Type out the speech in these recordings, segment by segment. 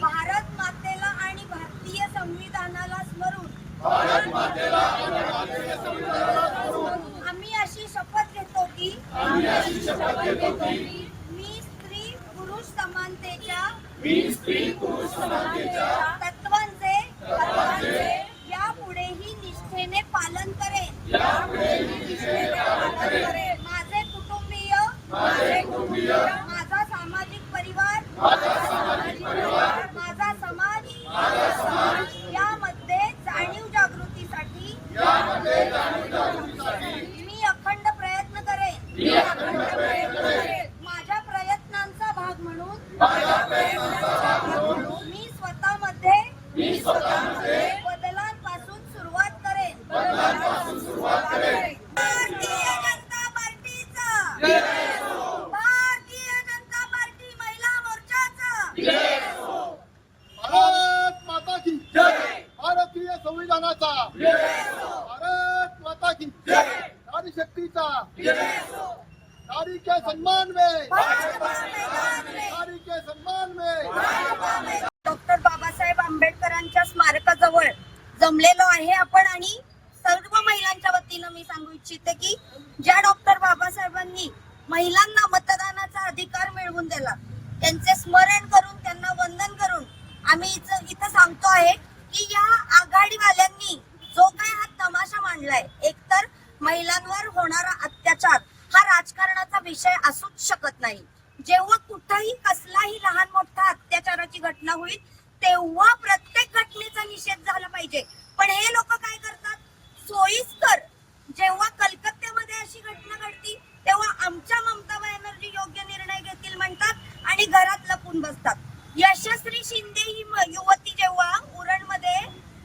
भारत मातेला आणि भारतीय संविधानाला स्मरून. आम्ही अशी शपथ घेतो की मी स्त्री पुरुष समानतेच्या तत्वांचे यापुढेही निष्ठेने पालन करेन. माझे कुटुंबीय माझा सामाजिक Amen. भारतीय भारत माता की नारी शक्तीचा. नारी के सम्मान में. नारी के सम्मान में. डॉक्टर बाबासाहेब आंबेडकरांच्या स्मारकाजवळ जमलेलो आहे आपण आणि सर्व महिलांच्या वतीनं मी सांगू इच्छिते की ज्या डॉक्टर बाबासाहेबांनी महिलांना मतदानाचा अधिकार मिळवून दिला त्यांचे स्मरण करून त्यांना वंदन करून आम्ही इथं इथं सांगतो आहे की या आघाडीवाल्यांनी जो काय हा तमाशा मांडलाय एकतर महिलांवर होणारा अत्याचार हा राजकारणाचा विषय असूच शकत नाही जेव्हा कुठंही कसलाही लहान मोठा अत्याचाराची घटना होईल तेव्हा प्रत्येक घटनेचा निषेध झाला पाहिजे पण हे लोक काय करतात सोयीस्कर जेव्हा कलकत्त्यामध्ये अशी घटना घडती तेव्हा आमच्या ममता बॅनर्जी योग्य निर्णय घेतील म्हणतात आणि घरात लपून बसतात. यशस्वी शिंदे ही युवती जेव्हा उरणमध्ये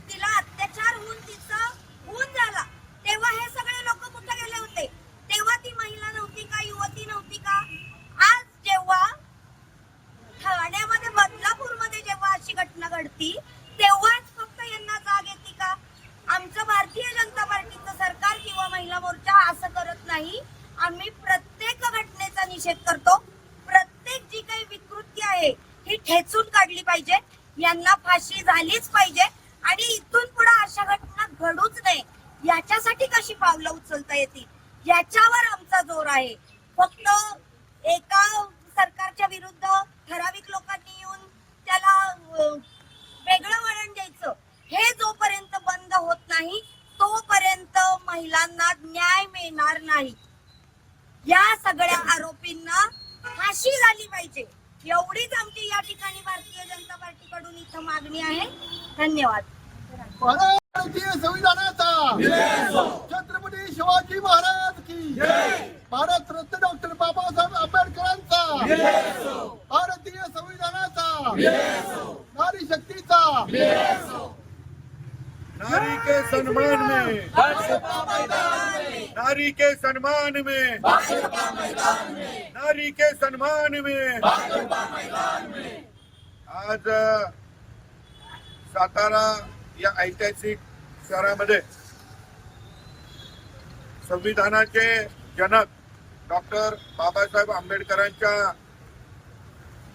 तिला अत्याचार होऊन तिचा खून झाला तेव्हा हे सगळे लोक कुठे गेले होते? तेव्हा ती महिला नव्हती का युवती नव्हती का? आज जेव्हा ठाण्यामध्ये बदलापूरमध्ये जेव्हा अशी घटना घडती तेव्हाच फक्त यांना जाग येते का? आमचं भारतीय जनता पार्टीचं सरकार किंवा महिला मोर्चा असं करत नाही. आम्ही प्रत्येक घटनेचा निषेध करतो प्रत्येक जी काही विकृती आहे ही ठेचून काढली पाहिजे. यांना फाशी झालीच पाहिजे. आणि इथून पुढे अशा घटना घडूच नये. याच्यासाठी कशी पावलं उचलता येतील? याच्यावर आमचा जोर आहे. फक्त एका सरकारच्या विरुद्ध ठराविक लोकांनी येऊन त्याला वेगळं वळण द्यायचं. हे जोपर्यंत बंद होत नाही तोपर्यंत महिलांना न्याय मिळणार नाही. या सगळ्या आरोपींना फाशी झाली पाहिजे. एवढीच आमची या ठिकाणी भारतीय जनता पार्टीकडून इथं मागणी आहे. धन्यवाद. भारतीय संविधानाचा छत्रपती शिवाजी महाराज की भारत रत्न डॉक्टर बाबासाहेब आंबेडकरांचा भारतीय संविधानाचा नारी शक्तीचा नारी के सम्मान में नारी के सम्मान में नारी के सम्मान में आज सातारा या ऐतिहासिक शहरामध्ये संविधानाचे जनक डॉक्टर बाबासाहेब आंबेडकरांच्या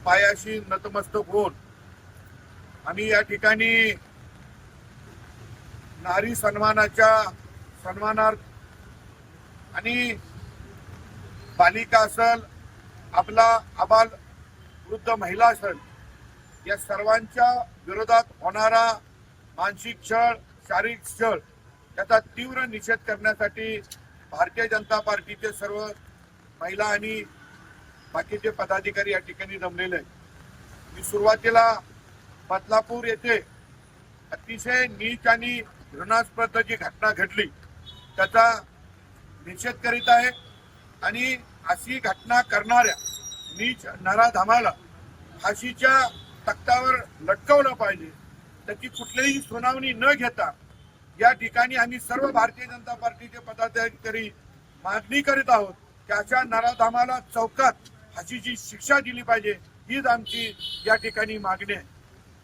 पायाशी नतमस्तक होऊन आम्ही या ठिकाणी नारी सन्मानाच्या सन्मानार्थ आणि बालिका असल आपला आबाल वृद्ध महिला असल या सर्वांच्या विरोधात होणारा मानसिक छळ शारीरिक छळ याचा तीव्र निषेध करण्यासाठी भारतीय जनता पार्टीचे सर्व महिला आणि बाकीचे पदाधिकारी या ठिकाणी जमलेले आहेत. मी सुरुवातीला बदलापूर येथे अतिशय नीच आणि घृणास्पद जी घटना घडली त्याचा निषेध करीत आहे. आणि अशी घटना करणाऱ्या नीच नराधामाला फाशीच्या तक्तावर लटकवलं पाहिजे. त्याची कुठलीही सुनावणी न घेता या ठिकाणी आम्ही सर्व भारतीय जनता पार्टीचे पदाधिकारी मागणी करीत आहोत की अशा नराधामाला चौकात फाशीची शिक्षा दिली पाहिजे. हीच आमची या ठिकाणी मागणी आहे.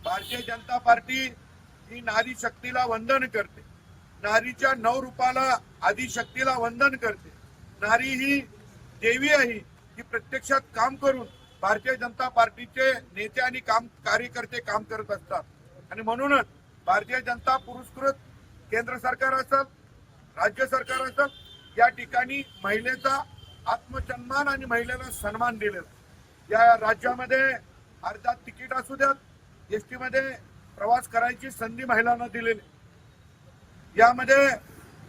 भारतीय जनता पार्टी ही नारी शक्तीला वंदन करते. नारीच्या नऊ रूपाला आदिशक्तीला वंदन करते. नारी ही देवी आहे. ही प्रत्यक्षात काम करून भारतीय जनता पार्टीचे नेते आणि काम कार्यकर्ते काम करत असतात. आणि म्हणूनच भारतीय जनता पुरस्कृत केंद्र सरकार असत राज्य सरकार असत या ठिकाणी महिलेचा आत्मसन्मान आणि महिलेला सन्मान दिले. या राज्यामध्ये अर्धा तिकीट असू द्यात एसटी मध्ये प्रवास करायची संधी महिलांना दिलेली. यामध्ये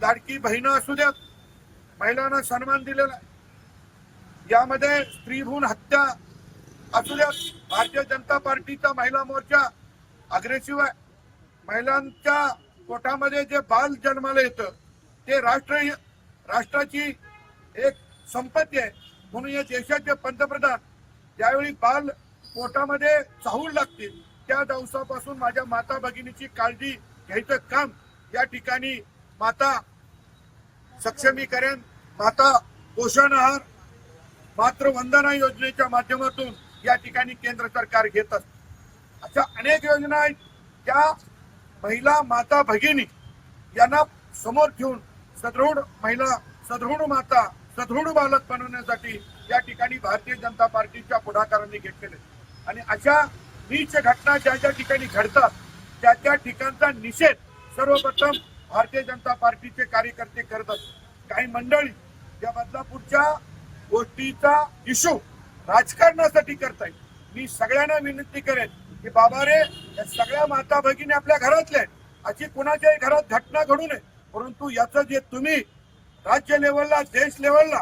लाडकी बहिणं असू द्यात महिलांना सन्मान दिलेला यामध्ये स्त्रीभून हत्या असू द्यात भारतीय जनता पार्टीचा महिला मोर्चा अग्रेसिव्ह आहे. महिलांच्या पोटामध्ये जे बाल जन्माला येतं ते राष्ट्र राष्ट्राची एक संपत्ती आहे. म्हणून या देशाचे पंतप्रधान ज्यावेळी बाल पोटामध्ये चाहूल लागतील त्या दिवसापासून माझ्या माता भगिनीची काळजी घ्यायचं काम या ठिकाणी माता सक्षमीकरण माता पोषण आहार मातृवंदना योजनेच्या माध्यमातून या ठिकाणी केंद्र सरकार घेत असत. अशा अनेक योजना आहेत. त्या महिला माता भगिनी यांना समोर ठेवून सदृढ महिला सदृढ माता सदृढ बालक बनवण्यासाठी या ठिकाणी भारतीय जनता पार्टीच्या पुढाकारांनी घेतलेले आणि अशा नीच घटना ज्या ज्या ठिकाणी घडतात त्या त्या ठिकाणचा निषेध सर्वप्रथम भारतीय जनता पार्टीचे कार्यकर्ते करत असत काही मंडळी या बदलापूरच्या गोष्टीचा इशू राजकारणासाठी करतायत. मी सगळ्यांना विनंती करेन की बाबा रे या सगळ्या माता भगिनी आपल्या घरातल्या आहेत. अशी कुणाच्याही घरात घटना घडू नये. परंतु याचं जे तुम्ही राज्य लेवलला देश लेवलला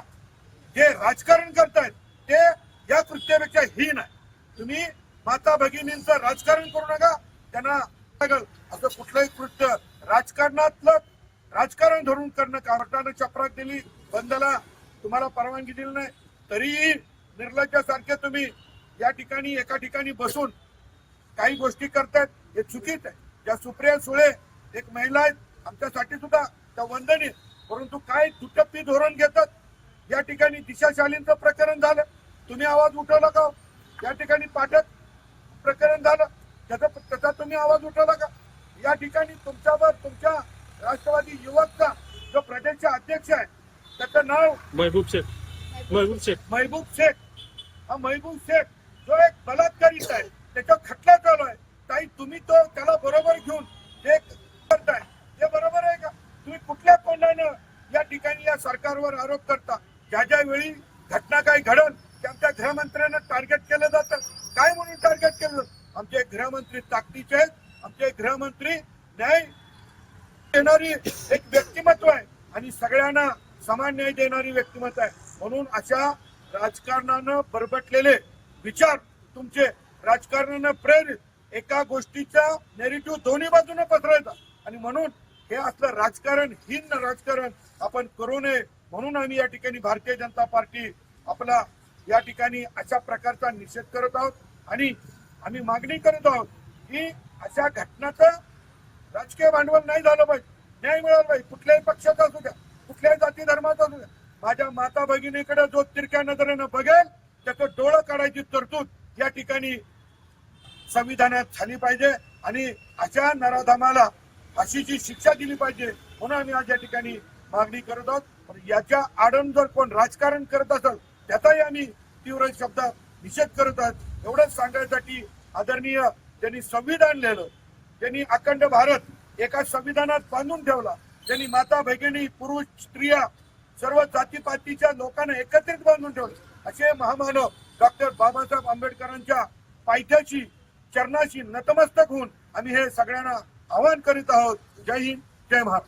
जे राजकारण करतायत ते या कृत्यापेक्षा हीन आहे. तुम्ही माता भगिनींचं राजकारण करू नका. त्यांना असं कुठलंही कृत्य राजकारणातलं राजकारण धरून करणं कोर्टानं चपराक दिली बंदला तुम्हाला परवानगी दिली नाही तरीही निर्लज्जासारखे तुम्ही या ठिकाणी एका ठिकाणी बसून काही गोष्टी करतायत हे चुकीच आहे. ज्या सुप्रिया सुळे एक महिला आहेत आमच्यासाठी सुद्धा त्या वंदनीय परंतु काय दुटप्पी धोरण घेतात या ठिकाणी दिशाशालींचं प्रकरण झालं. तुम्ही आवाज उठवला का हो? या ठिकाणी पाठक प्रकरण झालं त्याचा त्याचा तुम्ही आवाज उठवला का? या ठिकाणी तुमच्यावर तुमच्या राष्ट्रवादी युवकचा जो प्रदेश अध्यक्ष आहे त्याचं नाव महबूब शेख. महबूब शेख. महबूब शेख. हा महबूब शेख जो एक बलात्कारित आहे त्याचा खटला चालू आहे. ताई तुम्ही तो त्याला देणारी एक व्यक्तिमत्व आहे आणि सगळ्यांना समान न्याय देणारी व्यक्तिमत्व आहे. म्हणून अशा राजकारणानं बरबटलेले विचार तुमचे राजकारणानं प्रेरित एका गोष्टीचा नेरेटिव्ह दोन्ही बाजूने पसरायचा आणि म्हणून हे असलं राजकारण हीन राजकारण आपण करू नये. म्हणून आम्ही या ठिकाणी भारतीय जनता पार्टी आपला या ठिकाणी अशा प्रकारचा निषेध करत आहोत. आणि आम्ही मागणी करत आहोत की अशा घटनाचं राजकीय भांडवल नाही झालं पाहिजे. न्याय मिळाला पाहिजे. कुठल्याही पक्षाचा असू द्या कुठल्याही जाती धर्माचा असू द्या. माझ्या माता भगिनीकडे जो तिरक्या नजरेनं बघेल त्याचं डोळं काढायची तरतूद या ठिकाणी संविधानात झाली पाहिजे आणि अशा नराधामाला फाशीची शिक्षा दिली पाहिजे म्हणून आम्ही आज या ठिकाणी मागणी करत आहोत. पण याच्या आडून जर कोण राजकारण करत असेल त्याचाही आम्ही तीव्र शब्दात निषेध करत आहोत. एवढंच सांगण्यासाठी आदरणीय त्यांनी संविधान लिहिलं त्यांनी अखंड भारत एका संविधानात बांधून ठेवला त्यांनी माता भगिनी पुरुष स्त्रिया सर्व जातीपातीच्या लोकांना एकत्रित बांधून ठेवलं. असे महामानव डॉक्टर बाबासाहेब आंबेडकरांच्या पायथ्याशी चरणाशी नतमस्तक होऊन आम्ही हे सगळ्यांना आवाहन करीत आहोत. जय हिंद जय महाराज